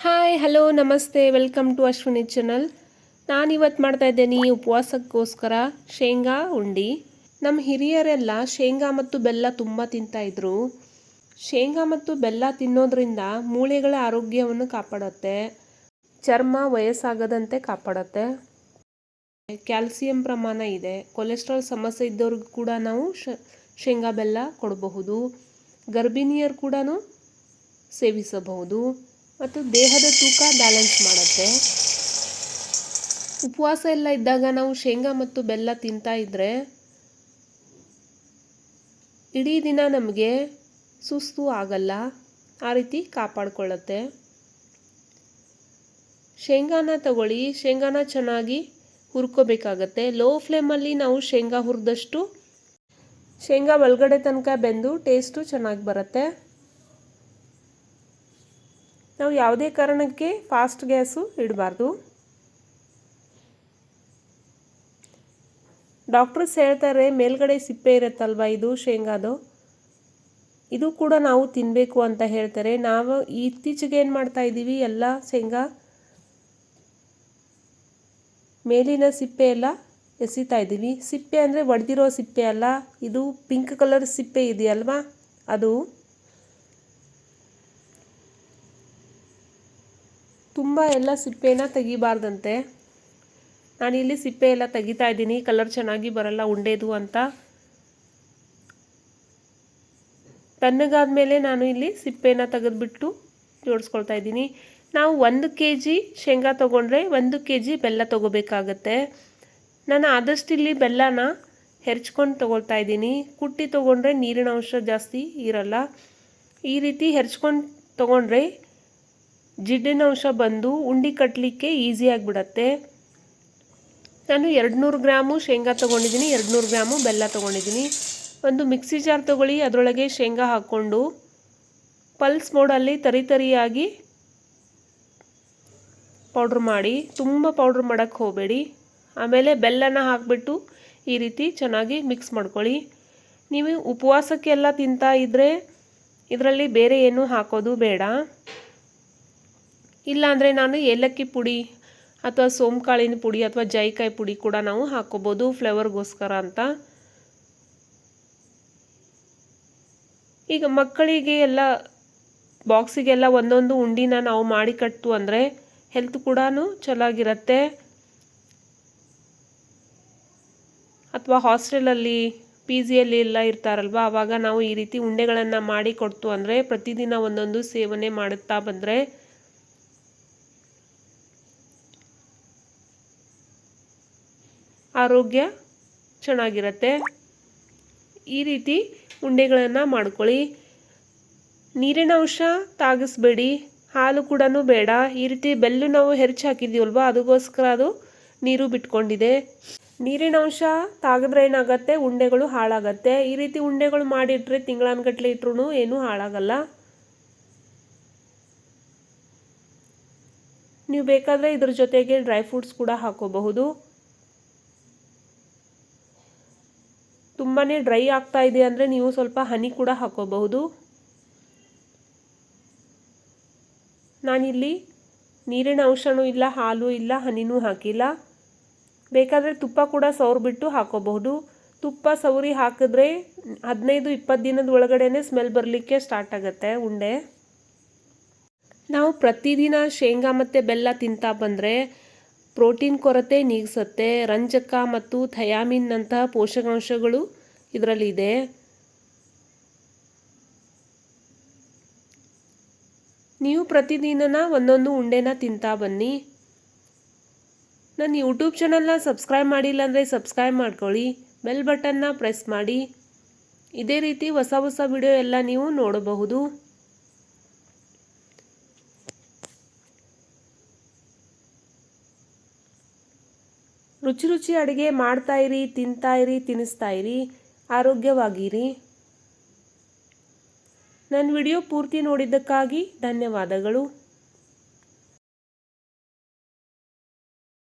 Hi hello ನಮಸ್ತೆ welcome to Ashwini channel ಮಾಡ್ತಾ ಇದ್ದೇನೆ ಉಪವಾಸಕ್ಕೋಸ್ಕರ ಶೇಂಗಾ ಉಂಡಿ ನಮ್ಮ ಹಿರಿಯರೆಲ್ಲ ಶೇಂಗಾ ಮತ್ತು ಬೆಲ್ಲ ತುಂಬ ತಿಂತಾಯಿದ್ರು ಶೇಂಗಾ ಮತ್ತು ಬೆಲ್ಲ ತಿನ್ನೋದ್ರಿಂದ ಮೂಳೆಗಳ ಆರೋಗ್ಯವನ್ನು ಕಾಪಾಡುತ್ತೆ ಚರ್ಮ ವಯಸ್ಸಾಗದಂತೆ ಕಾಪಾಡುತ್ತೆ ಕ್ಯಾಲ್ಸಿಯಂ ಪ್ರಮಾಣ ಇದೆ ಕೊಲೆಸ್ಟ್ರಾಲ್ ಸಮಸ್ಯೆ ಇದ್ದವ್ರಿಗೂ ಕೂಡ ನಾವು ಶೇಂಗಾ ಬೆಲ್ಲ ಕೊಡಬಹುದು ಗರ್ಭಿಣಿಯರು ಕೂಡ ಸೇವಿಸಬಹುದು ಮತ್ತು ದೇಹದ ತೂಕ ಬ್ಯಾಲೆನ್ಸ್ ಮಾಡುತ್ತೆ. ಉಪವಾಸ ಎಲ್ಲ ಇದ್ದಾಗ ನಾವು ಶೇಂಗಾ ಮತ್ತು ಬೆಲ್ಲ ತಿಂತಾ ಇದ್ದರೆ ಇಡೀ ದಿನ ನಮಗೆ ಸುಸ್ತು ಆಗಲ್ಲ, ಆ ರೀತಿ ಕಾಪಾಡಿಕೊಳ್ಳುತ್ತೆ. ಶೇಂಗಾನ ತಗೊಳ್ಳಿ, ಶೇಂಗಾನ ಚೆನ್ನಾಗಿ ಹುರ್ಕೋಬೇಕಾಗತ್ತೆ. ಲೋ ಫ್ಲೇಮಲ್ಲಿ ನಾವು ಶೇಂಗಾ ಹುರಿದಷ್ಟು, ಶೇಂಗಾ ಒಳಗಡೆ ತನಕ ಬೆಂದು ಟೇಸ್ಟು ಚೆನ್ನಾಗಿ ಬರುತ್ತೆ. ನಾವು ಯಾವುದೇ ಕಾರಣಕ್ಕೆ ಫಾಸ್ಟ್ ಗ್ಯಾಸು ಇಡಬಾರ್ದು. ಡಾಕ್ಟರ್ಸ್ ಹೇಳ್ತಾರೆ, ಮೇಲ್ಗಡೆ ಸಿಪ್ಪೆ ಇರುತ್ತಲ್ವ ಇದು, ಶೇಂಗಾದು? ಇದು ಕೂಡ ನಾವು ತಿನ್ನಬೇಕು ಅಂತ ಹೇಳ್ತಾರೆ. ನಾವು ಇತ್ತೀಚೆಗೆ ಏನು ಮಾಡ್ತಾ ಇದ್ದೀವಿ, ಎಲ್ಲ ಶೇಂಗಾ ಮೇಲಿನ ಸಿಪ್ಪೆ ಎಲ್ಲ ಎಸಿತಾ ಇದ್ದೀವಿ. ಸಿಪ್ಪೆ ಅಂದರೆ ಒಡೆದಿರೋ ಸಿಪ್ಪೆ ಅಲ್ಲ, ಇದು ಪಿಂಕ್ ಕಲರ್ ಸಿಪ್ಪೆ ಇದೆಯಲ್ವಾ? ಅದು ತುಂಬ ಎಲ್ಲ ಸಿಪ್ಪೆನ ತೆಗಿಬಾರ್ದಂತೆ. ನಾನಿಲ್ಲಿ ಸಿಪ್ಪೆ ಎಲ್ಲ ತೆಗಿತಾ ಇದ್ದೀನಿ. ಕಲರ್ ಚೆನ್ನಾಗಿ ಬರಲ್ಲ, ಉಂಡೆದು ಅಂತ. ತಣ್ಣಗಾದ ಮೇಲೆ ನಾನು ಇಲ್ಲಿ ಸಿಪ್ಪೆನ ತೆಗೆದುಬಿಟ್ಟು ಜೋಡಿಸ್ಕೊಳ್ತಾ ಇದ್ದೀನಿ. ನಾವು ಒಂದು ಕೆ ಜಿ ಶೇಂಗಾ ತೊಗೊಂಡ್ರೆ ಒಂದು ಕೆ ಜಿ ಬೆಲ್ಲ ತೊಗೋಬೇಕಾಗತ್ತೆ. ನಾನು ಆದಷ್ಟು ಇಲ್ಲಿ ಬೆಲ್ಲನ ಹೆರ್ಚ್ಕೊಂಡು ತೊಗೊಳ್ತಾ ಇದ್ದೀನಿ. ಕುಟ್ಟಿ ತೊಗೊಂಡ್ರೆ ನೀರಿನ ಅಂಶ ಜಾಸ್ತಿ ಇರಲ್ಲ. ಈ ರೀತಿ ಹೆರ್ಚ್ಕೊಂಡು ತೊಗೊಂಡ್ರೆ ಜಿಡ್ಡಿನ ಅಂಶ ಬಂದು ಉಂಡೆ ಕಟ್ಟಲಿಕ್ಕೆ ಈಸಿ ಆಗಿಬಿಡತ್ತೆ. ನಾನು ಎರಡು ನೂರು ಗ್ರಾಮು ಶೇಂಗಾ ತೊಗೊಂಡಿದ್ದೀನಿ ಎರಡು ನೂರು ಗ್ರಾಮು ಬೆಲ್ಲ ತೊಗೊಂಡಿದ್ದೀನಿ. ಒಂದು ಮಿಕ್ಸಿ ಜಾರ್ ತೊಗೊಳ್ಳಿ, ಅದರೊಳಗೆ ಶೇಂಗಾ ಹಾಕ್ಕೊಂಡು ಪಲ್ಸ್ ಮೋಡಲ್ಲಿ ತರಿ ತರಿಯಾಗಿ ಪೌಡ್ರ್ ಮಾಡಿ, ತುಂಬ ಪೌಡ್ರ್ ಮಾಡೋಕ್ಕೆ ಹೋಗಬೇಡಿ. ಆಮೇಲೆ ಬೆಲ್ಲನ ಹಾಕಿಬಿಟ್ಟು ಈ ರೀತಿ ಚೆನ್ನಾಗಿ ಮಿಕ್ಸ್ ಮಾಡ್ಕೊಳ್ಳಿ. ನೀವು ಉಪವಾಸಕ್ಕೆಲ್ಲ ತಿಂತಾ ಇದ್ದರೆ ಇದರಲ್ಲಿ ಬೇರೆ ಏನೂ ಹಾಕೋದು ಬೇಡ. ಇಲ್ಲಾಂದರೆ ನಾನು ಏಲಕ್ಕಿ ಪುಡಿ ಅಥವಾ ಸೋಂಕಾಳಿನ ಪುಡಿ ಅಥವಾ ಜೈಕಾಯಿ ಪುಡಿ ಕೂಡ ನಾವು ಹಾಕೋಬೋದು ಫ್ಲೇವರ್ಗೋಸ್ಕರ ಅಂತ. ಈಗ ಮಕ್ಕಳಿಗೆ ಎಲ್ಲ ಬಾಕ್ಸಿಗೆಲ್ಲ ಒಂದೊಂದು ಉಂಡಿನ ನಾವು ಮಾಡಿ ಕಟ್ತು ಅಂದರೆ ಹೆಲ್ತ್ ಕೂಡ ಚೆನ್ನಾಗಿರತ್ತೆ. ಅಥವಾ ಹಾಸ್ಟೆಲಲ್ಲಿ ಪಿ ಜಿಯಲ್ಲಿ ಎಲ್ಲ ಇರ್ತಾರಲ್ವ ಆವಾಗ ನಾವು ಈ ರೀತಿ ಉಂಡೆಗಳನ್ನು ಮಾಡಿ ಕೊಡ್ತು ಅಂದರೆ ಪ್ರತಿದಿನ ಒಂದೊಂದು ಸೇವನೆ ಮಾಡುತ್ತಾ ಬಂದರೆ ಆರೋಗ್ಯ ಚೆನ್ನಾಗಿರುತ್ತೆ. ಈ ರೀತಿ ಉಂಡೆಗಳನ್ನು ಮಾಡ್ಕೊಳ್ಳಿ. ನೀರಿನ ಅಂಶ ತಾಗಿಸ್ಬೇಡಿ. ಹಾಲು ಕೂಡ ಬೇಡ. ಈ ರೀತಿ ಬೆಲ್ಲು ನಾವು ಹೆರ್ಚಿ ಹಾಕಿದ್ದೀವಲ್ವ, ಅದಕ್ಕೋಸ್ಕರ ಅದು ನೀರು ಬಿಟ್ಕೊಂಡಿದೆ. ನೀರಿನ ಅಂಶ ತಾಗಿದ್ರೆ ಏನಾಗುತ್ತೆ? ಉಂಡೆಗಳು ಹಾಳಾಗತ್ತೆ. ಈ ರೀತಿ ಉಂಡೆಗಳು ಮಾಡಿಟ್ರೆ ತಿಂಗಳಾನ್ಗಟ್ಲೆ ಇಟ್ರು ಏನೂ ಹಾಳಾಗಲ್ಲ. ನೀವು ಬೇಕಾದರೆ ಇದ್ರ ಜೊತೆಗೆ ಡ್ರೈ ಫ್ರೂಟ್ಸ್ ಕೂಡ ಹಾಕೋಬಹುದು. ತುಂಬಾ ಡ್ರೈ ಆಗ್ತಾ ಇದೆ ಅಂದರೆ ನೀವು ಸ್ವಲ್ಪ ಹನಿ ಕೂಡ ಹಾಕೋಬಹುದು. ನಾನಿಲ್ಲಿ ನೀರಿನ ಅಂಶನೂ ಇಲ್ಲ, ಹಾಲು ಇಲ್ಲ, ಹನಿನೂ ಹಾಕಿಲ್ಲ. ಬೇಕಾದರೆ ತುಪ್ಪ ಕೂಡ ಸವರ್ಬಿಟ್ಟು ಹಾಕೋಬಹುದು. ತುಪ್ಪ ಸವರಿ ಹಾಕಿದ್ರೆ ಹದಿನೈದು, ಇಪ್ಪತ್ತು ದಿನದ ಒಳಗಡೆ ಸ್ಮೆಲ್ ಬರಲಿಕ್ಕೆ ಸ್ಟಾರ್ಟ್ ಆಗುತ್ತೆ ಉಂಡೆ. ನಾವು ಪ್ರತಿದಿನ ಶೇಂಗಾ ಮತ್ತು ಬೆಲ್ಲ ತಿಂತಾ ಬಂದರೆ ಪ್ರೋಟೀನ್ ಕೊರತೆ ನೀಗಿಸುತ್ತೆ, ರಂಜಕ ಮತ್ತು ಥಯಾಮಿನ್ನಂತಹ ಪೋಷಕಾಂಶಗಳು ಇದರಲ್ಲಿದೆ ನೀವು ಪ್ರತಿದಿನ ಒಂದೊಂದು ಉಂಡೆನ ತಿಂತಾ ಬನ್ನಿ. ನನ್ನ ಯೂಟ್ಯೂಬ್ ಚಾನಲ್ನ ಸಬ್ಸ್ಕ್ರೈಬ್ ಮಾಡಿಲ್ಲ ಅಂದರೆ ಸಬ್ಸ್ಕ್ರೈಬ್ ಮಾಡ್ಕೊಳ್ಳಿ, ಬೆಲ್ ಬಟನ್ನ ಪ್ರೆಸ್ ಮಾಡಿ. ಇದೇ ರೀತಿ ಹೊಸ ಹೊಸ ವಿಡಿಯೋ ಎಲ್ಲ ನೀವು ನೋಡಬಹುದು. ರುಚಿ ರುಚಿ ಅಡುಗೆ ಮಾಡ್ತಾಯಿರಿ ತಿಂತಾಯಿರಿ ತಿನ್ನಿಸ್ತಾಯಿರಿ ಆರೋಗ್ಯವಾಗಿರಿ. ನನ್ನ ವಿಡಿಯೋ ಪೂರ್ತಿ ನೋಡಿದ್ದಕ್ಕಾಗಿ ಧನ್ಯವಾದಗಳು.